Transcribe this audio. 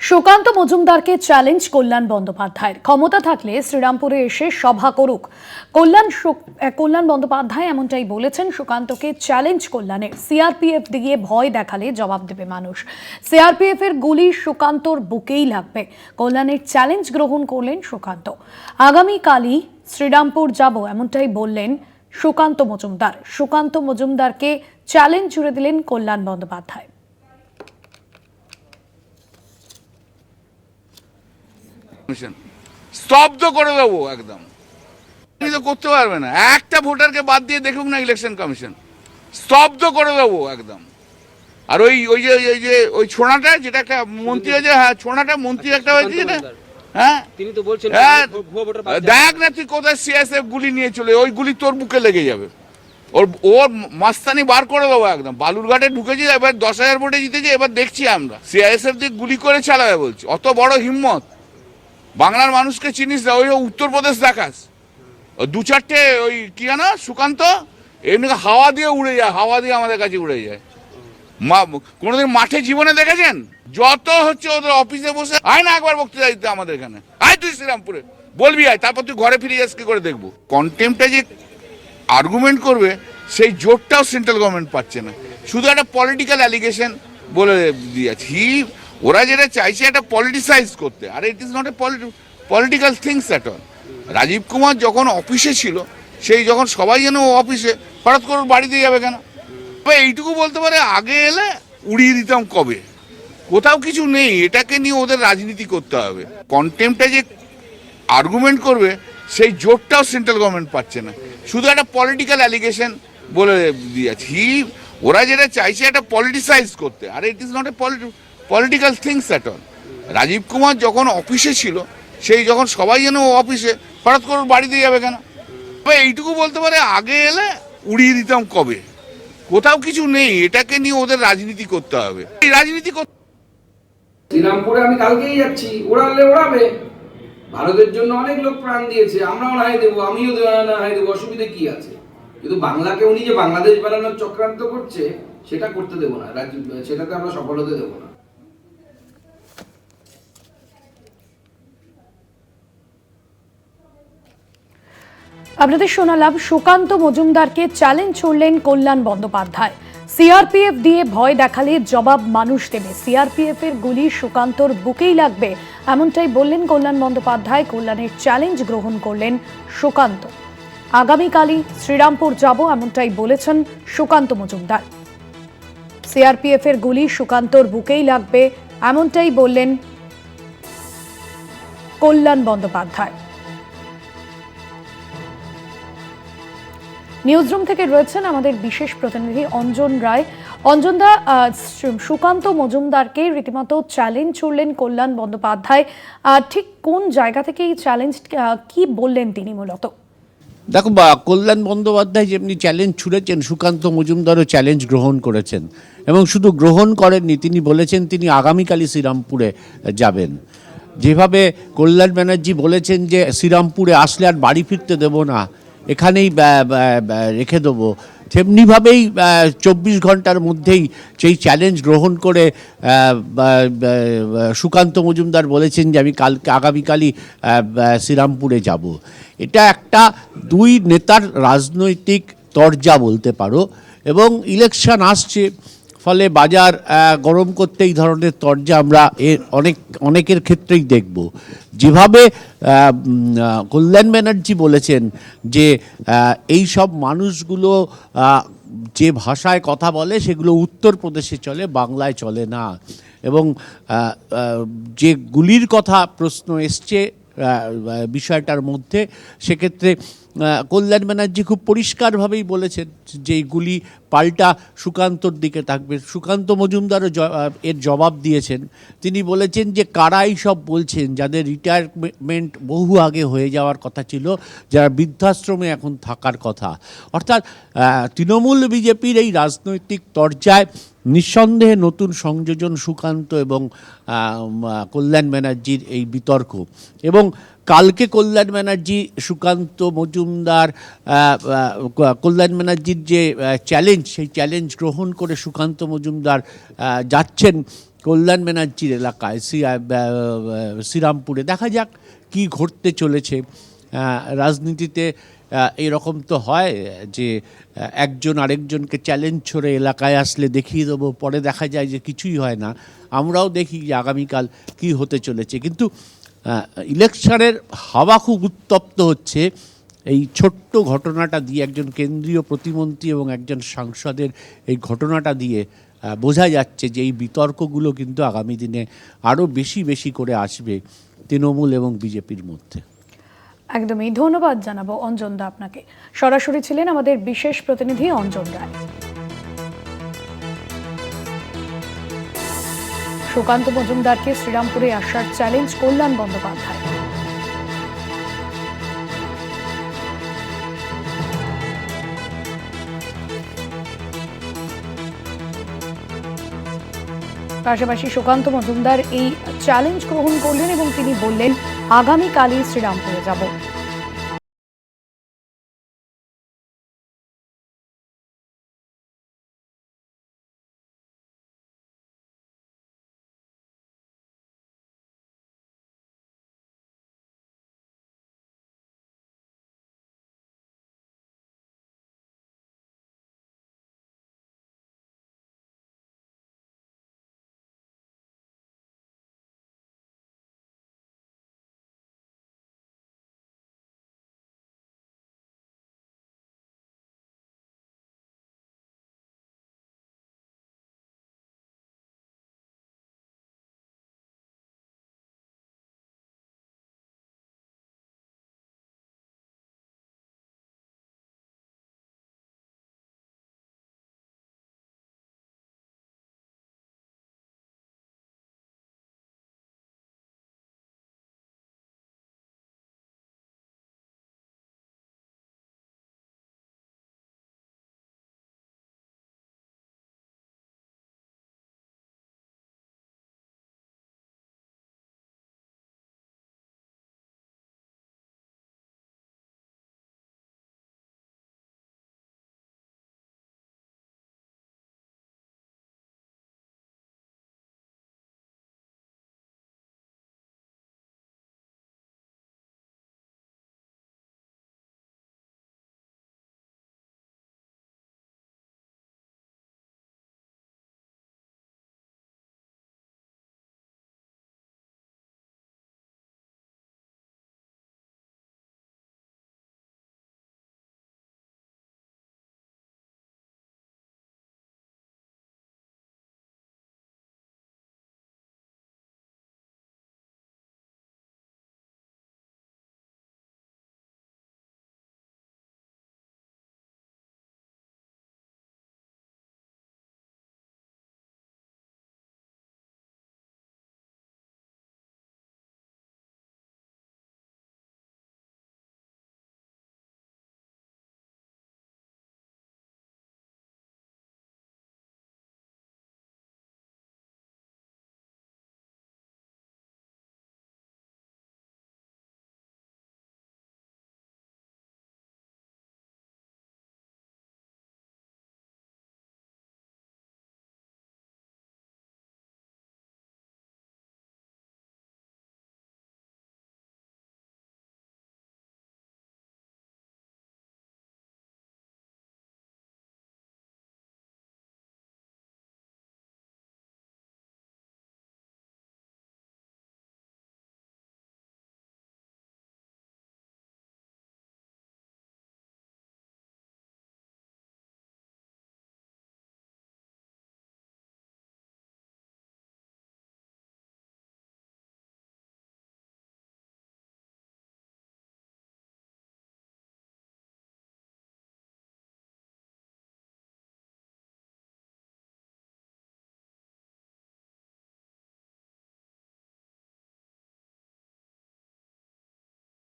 সুকান্ত মজুমদারকে চ্যালেঞ্জ কল্যাণ বন্দ্যোপাধ্যায়ের। ক্ষমতা থাকলে শ্রীরামপুরে এসে সভা করুক। কল্যাণ কল্যাণ বন্দ্যোপাধ্যায় এমনটাই বলেছেন, সুকান্তকে চ্যালেঞ্জ কল্যাণের সিআরপিএফ দিয়ে ভয় দেখালে জবাব দেবে মানুষ। সিআরপিএফ এর গুলি সুকান্তর বুকেই লাগবে। কল্যাণের চ্যালেঞ্জ গ্রহণ করলেন সুকান্ত। আগামীকালই শ্রীরামপুর যাব এমনটাই বললেন সুকান্ত মজুমদার। সুকান্ত মজুমদারকে চ্যালেঞ্জ জুড়ে দিলেন কল্যাণ বন্দ্যোপাধ্যায়। কমিশন স্তব্ধ করে দেবো একদম। তো করতে পারবে না। একটা ভোটারকে বাদ দিয়ে দেখুক না ইলেকশন কমিশন স্তব্ধ করে দেবো একদম। আর ওই ওই যে ওই যে ওই ছোড়াটা যেটা একটা মন্ত্রী হয়েছে হ্যাঁ ছোড়াটা মন্ত্রী একটা হয়েছে যেটা হ্যাঁ। তিনি তো বলছেন হ্যাঁ দেওয়া। দেখ না তুই কোথায় সিএসএফ গুলি নিয়ে চলে ওই গুলি তোর বুকে লেগে যাবে। ওর ওর মাস্তানি বার করে দেবো একদম। বালুরঘাটে ঢুকেছি এবার দশ হাজার ভোটে জিতেছি এবার দেখছি আমরা। সিআইএসএফ দিয়ে গুলি করে চালাবে বলছি অত বড় হিম্মত। বাংলার মানুষকে চিনিস না, ওই উত্তরপ্রদেশ দেখাস। দু চারটে ওই কি জানো, সুকান্ত? এমনি হাওয়া দিয়ে উড়ে যায়, হাওয়া দিয়ে আমাদের কাছে উড়ে যায়। মা, কোনোদিন মাঠে জীবনে দেখেছেন? যত হচ্ছে ওদের অফিসে বসে, আয় না একবার বক্তৃতা দিতে আমাদের এখানে। আয় তুই শ্রীরামপুরে। বলবি আয়, তারপর তুই ঘরে ফিরে যাস, কি করে দেখব? কন্টেম্পটা যে আর্গুমেন্ট করবে, সেই জোরটাও সেন্ট্রাল গভর্নমেন্ট পাচ্ছে না। শুধু একটা পলিটিক্যাল অ্যালিগেশন বলে দিয়েছে। হি, ওরা যেটা চাইছে একটা পলিটিসাইজ করতে। আর it is not a political things at all Rajiv Kumar যখন অফিসে ছিল, সেই যখন সবাই যেন অফিসে হঠাৎ করে বাড়িতে যাবে কেন? তবে এইটুকু বলতে পারে আগে এলে উড়িয়ে দিতাম কবে? কোথাও কিছু নেই, এটাকে নিয়ে ওদের রাজনীতি করতে হবে। কন্টেম্পটা যে আর্গুমেন্ট করবে, সেই জোরটাও সেন্ট্রাল গভর্নমেন্ট পাচ্ছে না। শুধু একটা পলিটিক্যাল অ্যালিগেশন বলে দিয়েছে। হি ওরা যেটা চাইছে একটা পলিটিসাইজ করতে। আর it is not a political things at all Rajiv Kumar যখন অফিসে ছিল, সেই যখন সবাই যেন অফিসে হঠাৎ করে বাড়িতে যাবে কেন? তবে এইটুকু বলতে পারে, আগে এলে উড়িয়ে দিতাম কবে? কোথাও কিছু নেই, এটাকে নিয়ে ওদের রাজনীতি করতে হবে। এই রাজনীতি করতে শ্রীরামপুরে আমি কালকেই যাচ্ছি ওড়ালে ওড়াবে ভারতের জন্য অনেক লোক প্রাণ দিয়েছে, আমরাও নাই দেবো, আমিও নাই দেবো, অসুবিধে কি আছে? কিন্তু বাংলাকে উনি যে বাংলাদেশ বানানোর চক্রান্ত করছে, সেটা করতে দেবো না। রাজ্য, সেটাতে আমরা সফল হতে দেবো না। আপনাদের শোনালাম, সুকান্ত মজুমদারকে চ্যালেঞ্জ ছড়লেন কল্যাণ বন্দ্যোপাধ্যায়। সিআরপিএফ দিয়ে ভয় দেখালে জবাব মানুষ দেবে। সিআরপিএফ এর গুলি সুকান্তর বুকেই লাগবে। এমনটাই বললেন কল্যাণ বন্দ্যোপাধ্যায়। কল্যাণের চ্যালেঞ্জ গ্রহণ করলেন সুকান্ত। আগামীকালই শ্রীরামপুর যাব, এমনটাই বলেছেন সুকান্ত মজুমদার। সিআরপিএফ এর গুলি সুকান্তর বুকেই লাগবে, এমনটাই বললেন কল্যাণ বন্দ্যোপাধ্যায়। নিউজরুম থেকে রয়েছেন আমাদের বিশেষ প্রতিনিধি অঞ্জন রায়। অঞ্জনদা সুকান্ত মজুমদারকে রীতিমতো চ্যালেঞ্জ ছুড়লেন কল্যাণ বন্দ্যোপাধ্যায়। ঠিক কোন জায়গা থেকে এই চ্যালেঞ্জ কি বললেন তিনি মূলত? দেখো বা কল্যাণ বন্দ্যোপাধ্যায় যেমনি চ্যালেঞ্জ ছুড়েছেন, সুকান্ত মজুমদারও চ্যালেঞ্জ গ্রহণ করেছেন এবং শুধু গ্রহণ করেননি, তিনি বলেছেন তিনি আগামীকালই শ্রীরামপুরে যাবেন। যেভাবে কল্যাণ ব্যানার্জি বলেছেন যে শ্রীরামপুরে আসলে আর বাড়ি ফিরতে দেব না, এখানেই রেখে দেবো। তেমনিভাবেই চব্বিশ ঘণ্টার মধ্যেই সেই চ্যালেঞ্জ গ্রহণ করে সুকান্ত মজুমদার বলেছেন যে আমি কালকে আগামীকালই শ্রীরামপুরে যাব। এটা একটা দুই নেতার রাজনৈতিক তরজা বলতে পারো এবং ইলেকশন আসছে। ফলে বাজার গরম করতে এই ধরনের তরজা আমরা এর অনেক, অনেকের ক্ষেত্রেই দেখব। যেভাবে কল্যাণ ব্যানার্জি বলেছেন যে এই সব মানুষগুলো যে ভাষায় কথা বলে সেগুলো উত্তরপ্রদেশে চলে, বাংলায় চলে না। এবং যে গুলির কথা প্রশ্ন এসছে বিষয়টার মধ্যে, সেক্ষেত্রে কল্যাণ ব্যানার্জি খুব পরিষ্কারভাবেই বলেছেন যে এইগুলি পাল্টা সুকান্তর দিকে থাকবে। সুকান্ত মজুমদারও এর জবাব দিয়েছেন। তিনি বলেছেন যে কারাই সব বলছেন, যাদের রিটায়ারমেন্ট বহু আগে হয়ে যাওয়ার কথা ছিল, যারা বৃদ্ধাশ্রমে এখন থাকার কথা। অর্থাৎ তৃণমূল বিজেপির এই রাজনৈতিক তরজায় নিঃসন্দেহে নতুন সংযোজন সুকান্ত এবং কল্যাণ ব্যানার্জির এই বিতর্ক। এবং কালকে কল্যাণ ব্যানার্জি, সুকান্ত মজুমদার কল্যাণ ব্যানার্জির যে চ্যালেঞ্জ সেই চ্যালেঞ্জ গ্রহণ করে সুকান্ত মজুমদার যাচ্ছেন কল্যাণ ব্যানার্জির এলাকায় শ্রীরামপুরে। দেখা যাক কি ঘটতে চলেছে। রাজনীতিতে এরকম তো হয় যে একজন আরেকজনকে চ্যালেঞ্জ ছড়ে এলাকায় আসলে দেখিয়ে দেবো, পরে দেখা যায় যে কিছুই হয় না। আমরাও দেখি যে আগামীকাল কি হতে চলেছে। কিন্তু ইলেকশনের হাওয়া খুব উত্তপ্ত হচ্ছে। এই ছোট্ট ঘটনাটা দিয়ে একজন কেন্দ্রীয় প্রতিমন্ত্রী এবং একজন সাংসদের এই ঘটনাটা দিয়ে বোঝা যাচ্ছে যে এই বিতর্কগুলো কিন্তু আগামী দিনে আরও বেশি বেশি করে আসবে তৃণমূল এবং বিজেপির মধ্যে। একদমই। ধন্যবাদ জানাব অঞ্জন দা আপনাকে। সরাসরি ছিলেন আমাদের বিশেষ প্রতিনিধি অঞ্জন রায়। সুকান্ত মজুমদারকে শ্রীরামপুরে আসার চ্যালেঞ্জ কল্যাণ বন্দ্যোপাধ্যায়। পাশাপাশি সুকান্ত মজুমদার এই চ্যালেঞ্জ গ্রহণ করলেন এবং তিনি বললেন আগামীকালই শ্রীরামপুরে যাব।